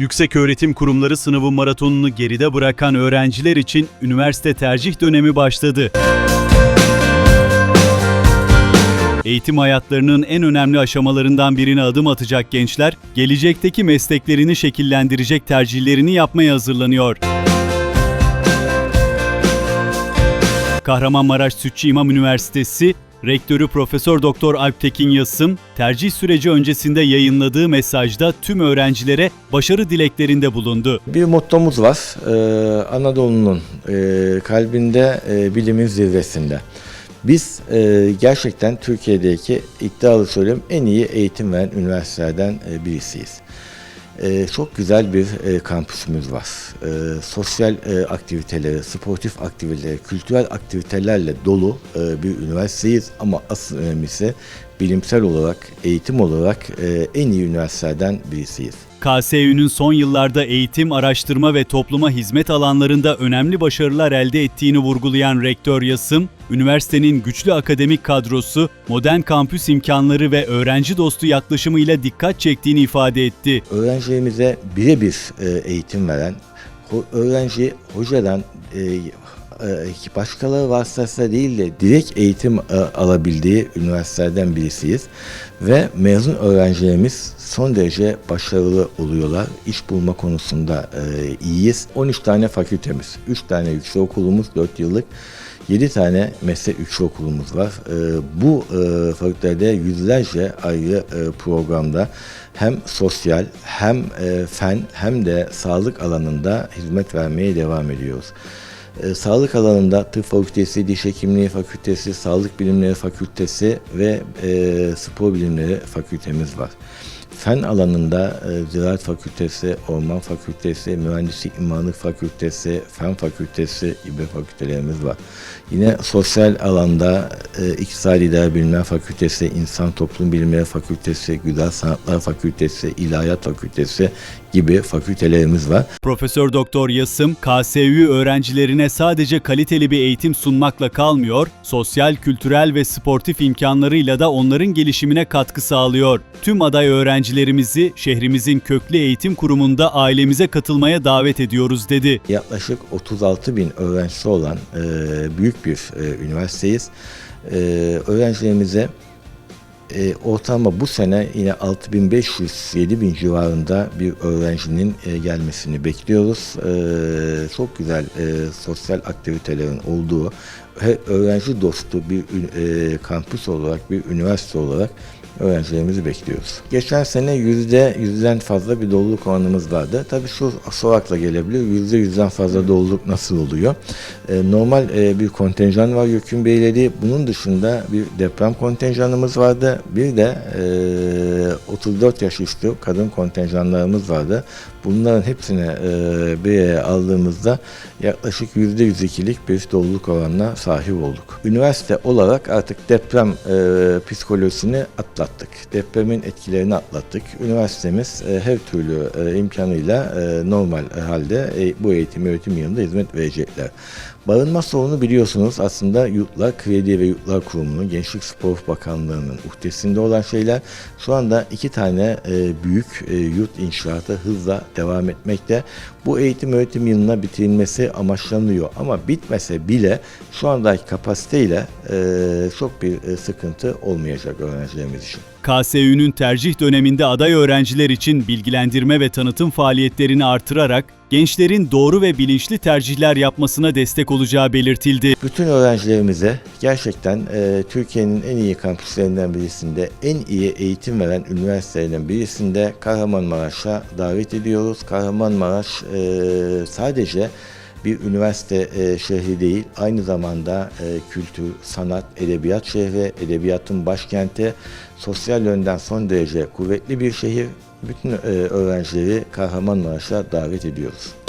Yükseköğretim kurumları sınavı maratonunu geride bırakan öğrenciler için üniversite tercih dönemi başladı. Eğitim hayatlarının en önemli aşamalarından birine adım atacak gençler, gelecekteki mesleklerini şekillendirecek tercihlerini yapmaya hazırlanıyor. Kahramanmaraş Sütçü İmam Üniversitesi Rektörü Profesör Doktor Alptekin Yasım, tercih süreci öncesinde yayınladığı mesajda tüm öğrencilere başarı dileklerinde bulundu. Bir mottomuz var. Ee, Anadolu'nun e, kalbinde e, bilimin zirvesinde. Biz e, gerçekten Türkiye'deki iddialı söyleyeyim en iyi eğitim veren üniversitelerden e, birisiyiz. E, çok güzel bir e, kampüsümüz var. E, sosyal e, aktiviteleri, sportif aktiviteleri, kültürel aktivitelerle dolu e, bir üniversiteyiz. Ama asıl önemlisi bilimsel olarak, eğitim olarak e, en iyi üniversitelerden birisiyiz. KSÜ'nün son yıllarda eğitim, araştırma ve topluma hizmet alanlarında önemli başarılar elde ettiğini vurgulayan Rektör Yasım, üniversitenin güçlü akademik kadrosu, modern kampüs imkanları ve öğrenci dostu yaklaşımıyla dikkat çektiğini ifade etti. öğrencilerimize birebir e, eğitim veren, öğrenci hocadan e, başkaları vasıtasıyla değil de direkt eğitim e, alabildiği üniversitelerden birisiyiz. Ve mezun öğrencilerimiz son derece başarılı oluyorlar. İş bulma konusunda e, iyiyiz. 13 tane fakültemiz, 3 tane yüksek okulumuz 4 yıllık 7 tane meslek yüksek okulumuz var. Bu e, fakültede yüzlerce ayrı e, programda hem sosyal hem e, fen hem de sağlık alanında hizmet vermeye devam ediyoruz. E, sağlık alanında tıp fakültesi, diş hekimliği fakültesi, sağlık bilimleri fakültesi ve e, spor bilimleri fakültemiz var. Fen alanında e, Ziraat Fakültesi, Orman Fakültesi, Mühendislik İmanlık Fakültesi, Fen Fakültesi gibi fakültelerimiz var. Yine sosyal alanda e, İktisadi İdare Bilimler Fakültesi, İnsan Toplum Bilimleri Fakültesi, Güzel Sanatlar Fakültesi, İlahiyat Fakültesi gibi fakültelerimiz var. Profesör Doktor Yasım, KSÜ öğrencilerine sadece kaliteli bir eğitim sunmakla kalmıyor, sosyal, kültürel ve sportif imkanlarıyla da onların gelişimine katkı sağlıyor. Tüm aday öğrencilerimizi şehrimizin köklü eğitim kurumunda ailemize katılmaya davet ediyoruz dedi. Yaklaşık 36 bin öğrencisi olan e, büyük bir e, üniversiteyiz. E, öğrencilerimize e, ortalama bu sene yine 6500-7000 civarında bir öğrencinin e, gelmesini bekliyoruz. E, çok güzel e, sosyal aktivitelerin olduğu, he- öğrenci dostu bir e, kampüs olarak, bir üniversite olarak öğrencilerimizi bekliyoruz. Geçen sene yüzde yüzden fazla bir doluluk oranımız vardı. Tabii şu sorakla gelebilir. Yüzde yüzden fazla doluluk nasıl oluyor? E, normal e, bir kontenjan var Yükün Beyleri. Bunun dışında bir deprem kontenjanımız vardı. Bir de e, 34 yaş üstü kadın kontenjanlarımız vardı. Bunların hepsine e, bir aldığımızda yaklaşık yüzde 102'lik bir doluluk oranına sahip olduk. Üniversite olarak artık deprem e, psikolojisini atlattık. Depremin etkilerini atlattık. Üniversitemiz e, her türlü e, imkanıyla e, normal halde bu eğitim öğretim yılında hizmet verecekler. Barınma sorunu biliyorsunuz aslında Yurtlar Kredi ve Yurtlar Kurumu'nun Gençlik Spor Bakanlığı'nın uhdesinde olan şeyler. Şu anda iki tane büyük yurt inşaatı hızla devam etmekte. Bu eğitim öğretim yılına bitirilmesi amaçlanıyor ama bitmese bile şu andaki kapasiteyle çok bir sıkıntı olmayacak öğrencilerimiz için. KSÜ'nün tercih döneminde aday öğrenciler için bilgilendirme ve tanıtım faaliyetlerini artırarak gençlerin doğru ve bilinçli tercihler yapmasına destek olacağı belirtildi. Bütün öğrencilerimize gerçekten e, Türkiye'nin en iyi kampüslerinden birisinde, en iyi eğitim veren üniversitelerden birisinde Kahramanmaraş'a davet ediyoruz. Kahramanmaraş e, sadece bir üniversite e, şehri değil, aynı zamanda e, kültür, sanat, edebiyat şehri, edebiyatın başkenti, sosyal yönden son derece kuvvetli bir şehir. Bütün e, öğrencileri Kahramanmaraş'a davet ediyoruz.